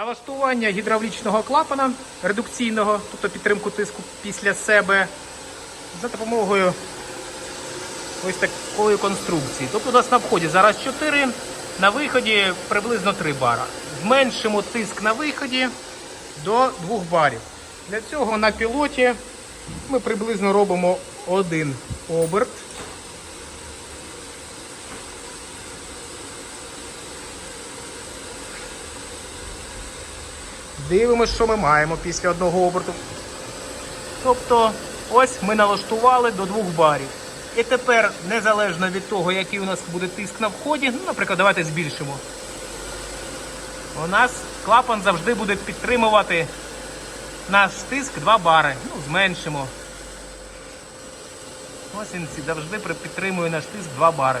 налаштування гідравлічного клапана редукційного, тобто підтримку тиску після себе, за допомогою ось такої конструкції. Тобто у нас на вході зараз 4, на виході приблизно 3 бара. Зменшимо тиск на виході до 2 барів. Для цього на пілоті ми приблизно робимо один оберт. Дивимося, що ми маємо після одного оберту. Тобто, ось ми налаштували до 2 барів. І тепер, незалежно від того, який у нас буде тиск на вході, ну, наприклад, давайте збільшимо. У нас клапан завжди буде підтримувати наш тиск 2 бари. Ну, зменшимо. Ось він завжди підтримує наш тиск 2 бари.